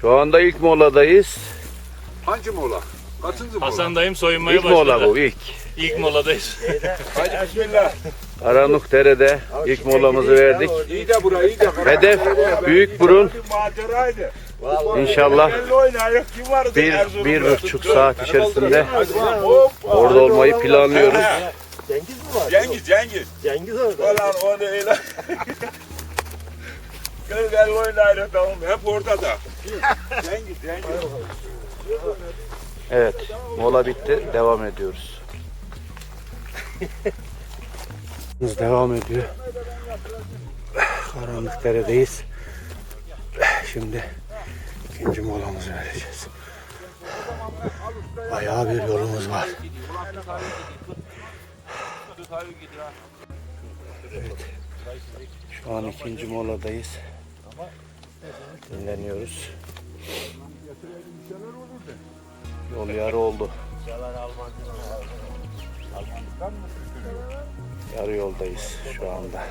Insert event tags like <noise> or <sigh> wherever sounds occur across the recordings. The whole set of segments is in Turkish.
Şu anda ilk moladayız. Hangi mola? Kaçıncı mola? Hasan dayım soyunmaya İlk başladı. mola bu ilk. İlk moladayız. Hadi bismillah. Karanlık Dere'de ilk molamızı verdik. İyi de bura iyi de. Hedef büyük burun. Maceraydı. İnşallah bir, bir buçuk saat içerisinde orada olmayı planlıyoruz. Cengiz mi var? Cengiz Cengiz. Cengiz orada. Ulan onu öyle. Gel <laughs> gel oynayalım tamam hep orada da. Cengiz Cengiz. Evet, mola bitti. Devam ediyoruz. Devam ediyor. Karanlık deredeyiz. Şimdi ikinci molamızı vereceğiz. Bayağı bir yolumuz var. Evet. Şu an ikinci moladayız. Dinleniyoruz. Yol yarı oldu. Yarı yoldayız şu anda.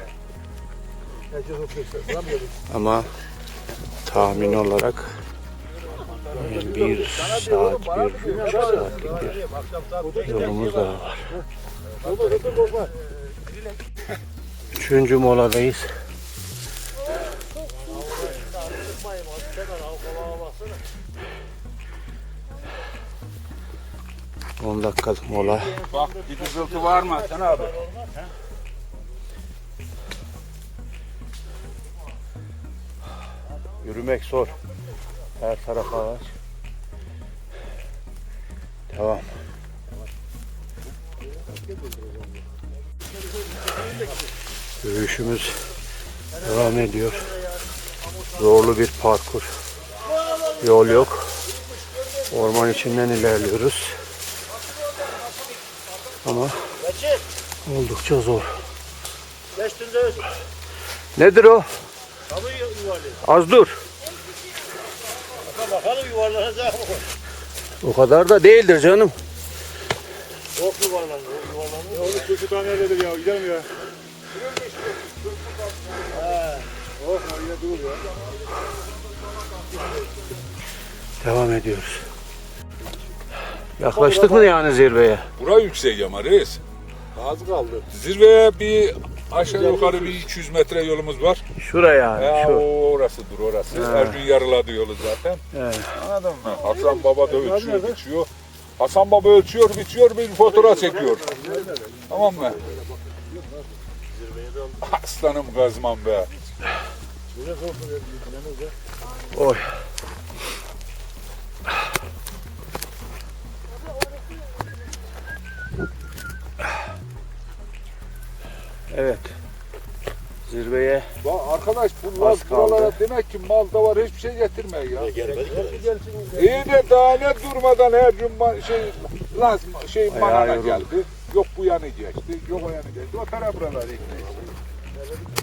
Ama tahmin olarak bir saat, bir buçuk saatlik bir yolumuz daha var. Üçüncü moladayız. On dakikalık mola. Bak bir kızıltı var mı Hasan abi? Yürümek zor. Her taraf ağaç. Devam. Yürüyüşümüz devam ediyor. Zorlu bir parkur. Yol yok. Orman içinden ilerliyoruz. Ama oldukça zor. Nedir o? Az dur. O kadar da değildir canım. Yok yuvarlanıyor. Yuvarlanıyor. Onu çocuk nerededir ya gidelim ya. Oh. Devam ediyoruz. Yaklaştık mı yani zirveye? Bura yüksek ama reis. Az kaldı. Zirveye bir aşağı yukarı bir 200 metre yolumuz var. Şuraya yani. Ya Şu. o orasıdır orası. Ergün yarıladı yolu zaten. Evet. Anladın mı? Hasan Baba da ölçüyor, biçiyor. Hasan Baba ölçüyor, biçiyor, bir fotoğraf çekiyor. Tamam mı? Aslanım gazman be. Oy. Evet. Zirveye Bak arkadaş bu Az kaldı. buralara demek ki mal da var hiçbir şey getirmiyor ya. İyi de daha ne durmadan her gün ma- şey Laz şey Ayağı manana yoruldu. geldi. Yok bu yanı geçti, yok o yanı geçti. O tarafa buraları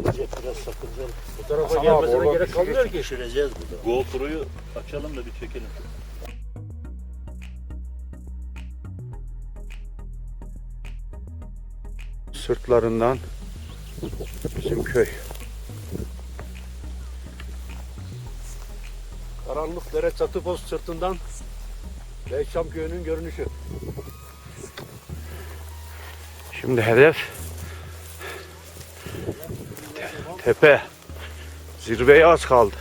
ekmeyiz. Biraz sakıncalı. Bu tarafa Hasan abi, gelmesine oradan gerek bir kalmıyor ki. Şişireceğiz burada. GoPro'yu açalım da bir çekelim. sırtlarından bizim köy. Karanlık dere çatı post sırtından Beyşam köyünün görünüşü. Şimdi hedef tepe. Zirveye az kaldı.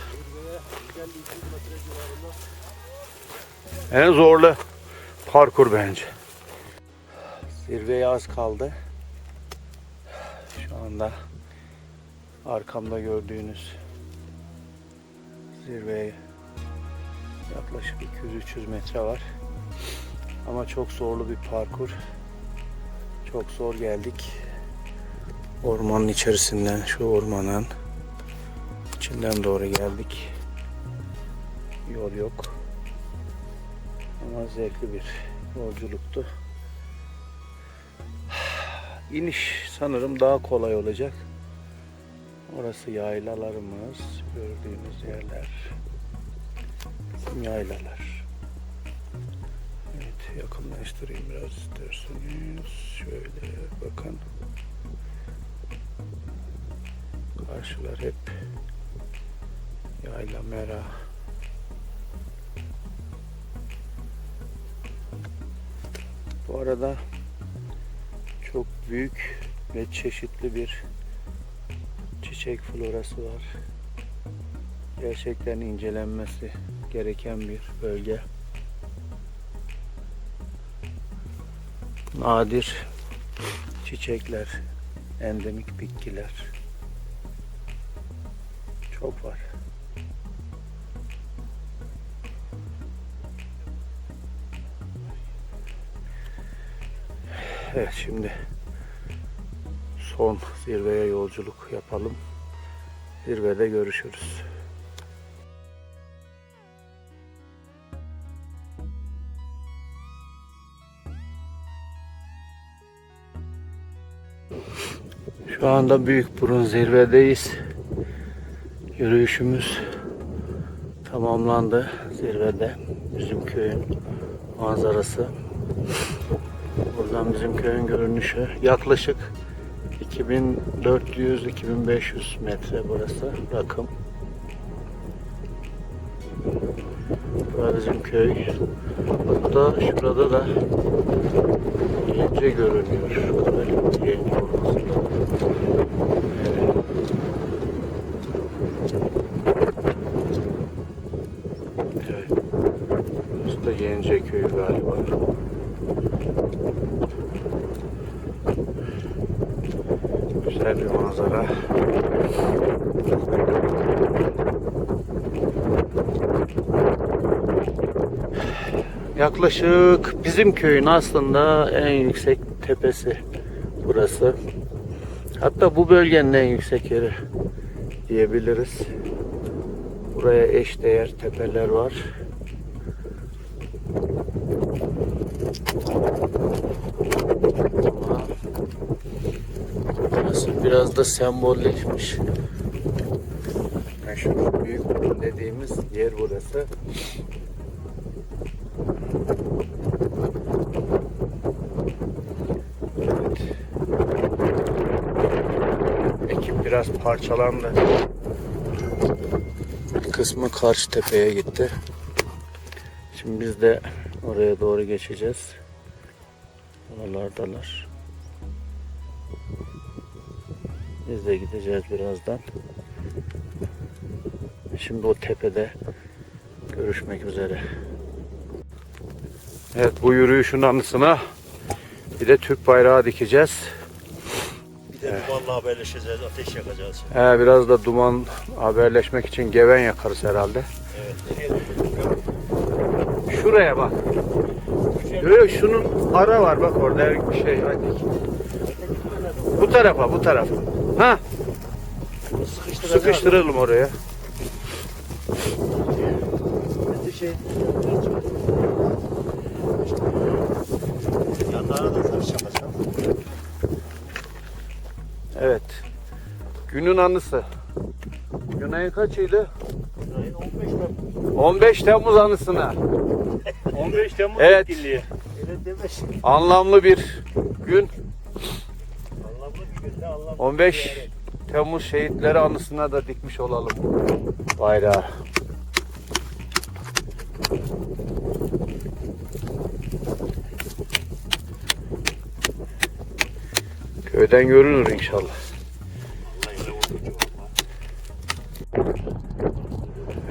En zorlu parkur bence. Zirveye az kaldı. Şu anda arkamda gördüğünüz zirveye yaklaşık 200-300 metre var. Ama çok zorlu bir parkur. Çok zor geldik. Ormanın içerisinden, şu ormanın içinden doğru geldik. Yol yok. Ama zevkli bir yolculuktu. İniş sanırım daha kolay olacak. Orası yaylalarımız. Gördüğünüz yerler. Bizim yaylalar. Evet yakınlaştırayım biraz isterseniz. Şöyle bakın. Karşılar hep yayla mera. Bu arada çok büyük ve çeşitli bir çiçek florası var. Gerçekten incelenmesi gereken bir bölge. Nadir çiçekler, endemik bitkiler çok var. Evet şimdi son zirveye yolculuk yapalım. Zirvede görüşürüz. Şu anda Büyükburun zirvedeyiz. Yürüyüşümüz tamamlandı zirvede. Bizim köyün manzarası. Buradan bizim köyün görünüşü yaklaşık 2400-2500 metre burası rakım. Burası bizim köy. Hatta şurada da gence görünüyor. Böyle gence olması lazım. Evet. Burası da Yence köyü galiba. Güzel bir manzara. Yaklaşık bizim köyün aslında en yüksek tepesi burası. Hatta bu bölgenin en yüksek yeri diyebiliriz. Buraya eş değer tepeler var. Burası biraz da sembolleşmiş. Meşhur büyük dediğimiz yer burası. Biraz parçalandı. Bir kısmı karşı tepeye gitti. Şimdi biz de oraya doğru geçeceğiz. Oralardalar. Biz de gideceğiz birazdan. Şimdi o tepede görüşmek üzere. Evet bu yürüyüşün anısına bir de Türk bayrağı dikeceğiz. De dumanla haberleşeceğiz, ateş yakacağız. He, biraz da duman haberleşmek için geven yakarız herhalde. Evet? Şuraya bak. Musun? şunun ara var bak orada bir şey. Bu tarafa bu tarafa. Ha sıkıştıralım oraya. Yanlarına da taş yapacağım. Anısı. Bugün ayın kaçıydı? Ayın 15 Temmuz. 15 Temmuz anısına. 15 Temmuz Evet. etkinliği. Öyle demeş. Anlamlı bir gün. Anlamlı bir günde anlamlı 15 Temmuz şehitleri anısına da dikmiş olalım bayrağı. Köyden görünür inşallah.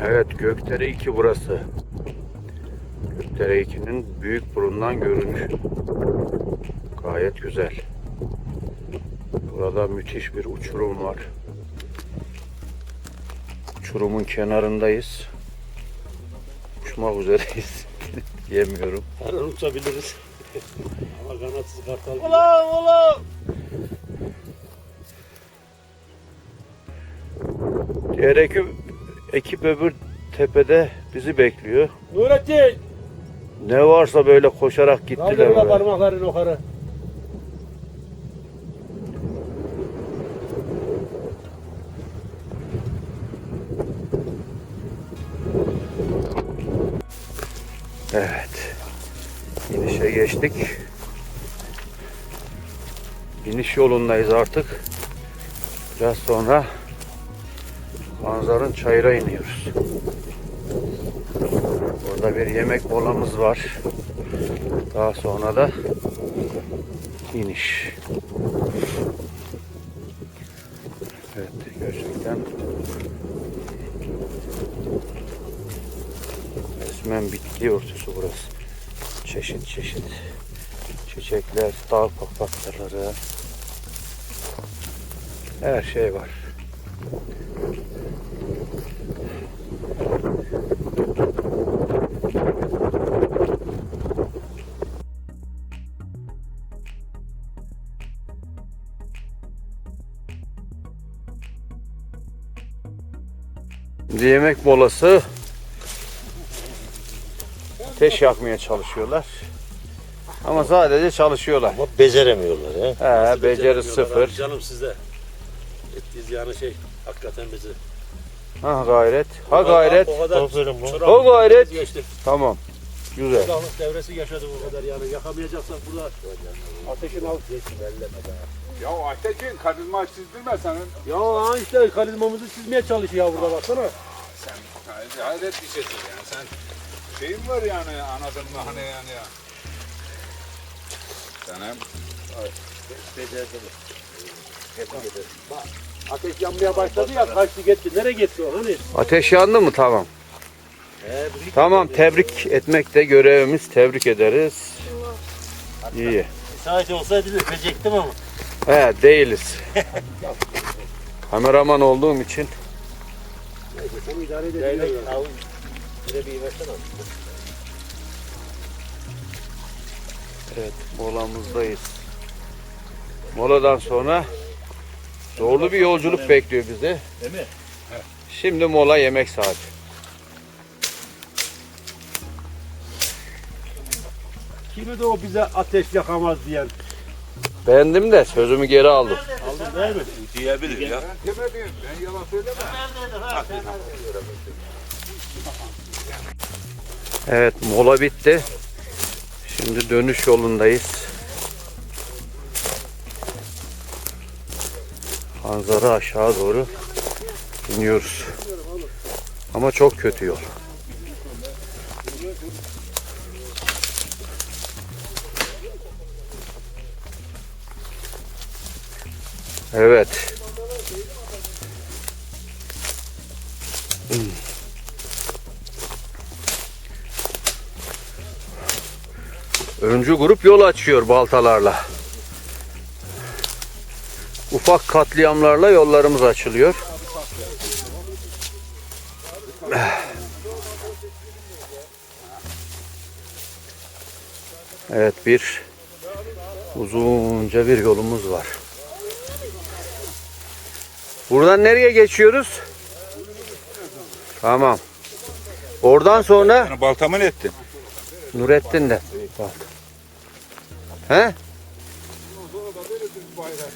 Evet Gökdere 2 burası. Gökdere 2'nin büyük burundan görünüşü. Gayet güzel. Burada müthiş bir uçurum var. Uçurumun kenarındayız. Uçmak üzereyiz. <laughs> Diyemiyorum. Her an uçabiliriz. <laughs> Ama kanatsız kartal gibi. Ulan ulan! Diğer ekip, ekip öbür tepede bizi bekliyor. Nurettin! Ne varsa böyle koşarak gittiler. Kaldır ulan parmaklarını yukarı. Evet. İnişe geçtik. İniş yolundayız artık. Biraz sonra manzaranın çayıra iniyoruz. Burada bir yemek molamız var. Daha sonra da iniş. Evet gerçekten resmen bitki örtüsü burası. Çeşit çeşit çiçekler, dağ papatyaları her şey var. Şimdi yemek molası ateş yakmaya çalışıyorlar. Ama sadece çalışıyorlar. Ama beceremiyorlar ya. He, beceri sıfır. Canım sizde. Ettiğiniz yani şey hakikaten bizi. Ha gayret. Ha gayret. O kadar Aferin bu. O gayret. Tamam. Güzel. Silahlık devresi yaşadık o kadar yani. Yakamayacaksak burada ateşin alt Ya Aytekin karizma çizdirme senin. Ya ha işte karizmamızı çizmeye çalışıyor burada baksana. Sen hayret bir şeysin yani. Sen şeyin var yani anladın mı hani yani ya. Sen hem Ateş yanmaya başladı ya kaçtı gitti. Nereye gitti o hani? Ateş yandı mı? Tamam. Tamam tebrik etmek de görevimiz. Tebrik ederiz. İyi. Müsait olsaydı öpecektim ama. He değiliz. Kameraman olduğum için Sen idare versene. evet molamızdayız. Moladan sonra zorlu bir yolculuk bekliyor bizi. Değil mi? Şimdi mola yemek saati. Kimi de o bize ateş yakamaz diyen. Beğendim de sözümü geri aldım. Aldın değil mi? diyebilir ya. Ben demedim. Ben yalan söylemem. Evet mola bitti. Şimdi dönüş yolundayız. Manzara aşağı doğru iniyoruz. Ama çok kötü yol. Evet. Öncü grup yol açıyor baltalarla. Ufak katliamlarla yollarımız açılıyor. Evet bir uzunca bir yolumuz var. Buradan nereye geçiyoruz? Tamam. Oradan sonra Yani baltamı ne ettin? Nurettin de. He? Tamam. Bak sen gel daha. Ama sen çata. Nereye gidelim? Aa, dedim ya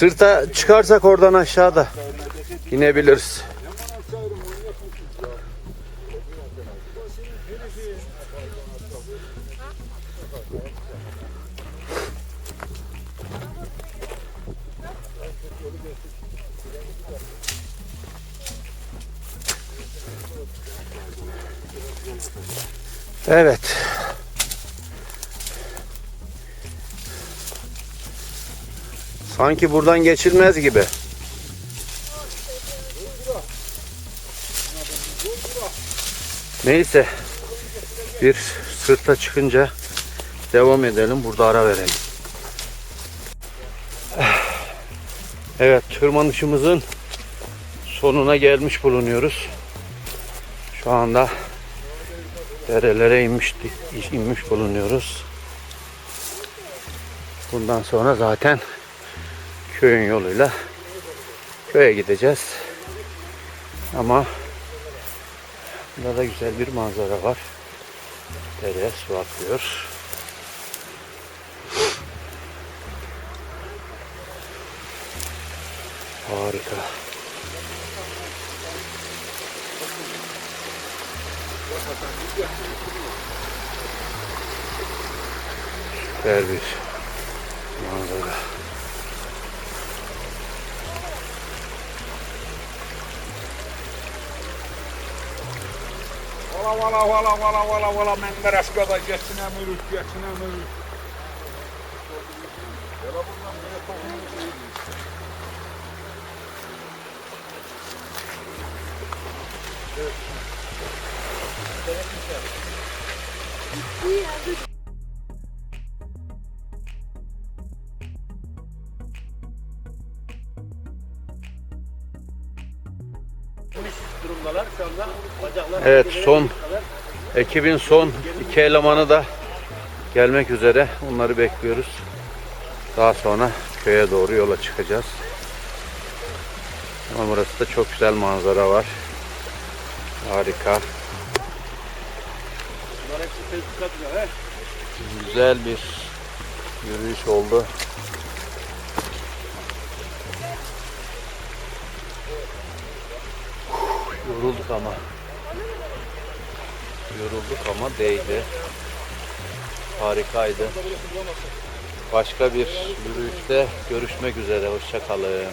sırta çıkarsak oradan aşağıda inebiliriz. Evet. Sanki buradan geçilmez gibi. Neyse. Bir sırta çıkınca devam edelim. Burada ara verelim. Evet, tırmanışımızın sonuna gelmiş bulunuyoruz. Şu anda derelere inmiş, inmiş bulunuyoruz. Bundan sonra zaten köyün yoluyla köye gideceğiz. Ama burada da güzel bir manzara var. Dereye su akıyor. Harika. Süper bir manzara. Vala vala vala vala vala vala Menderes kadar geçine mürük geçine mürük. Gel buradan Evet son ekibin son iki elemanı da gelmek üzere. Onları bekliyoruz. Daha sonra köye doğru yola çıkacağız. Ama burası da çok güzel manzara var. Harika. Güzel bir yürüyüş oldu. Yorulduk ama. Yorulduk ama değdi. Harikaydı. Başka bir yürüyüşte görüşmek üzere. Hoşça kalın.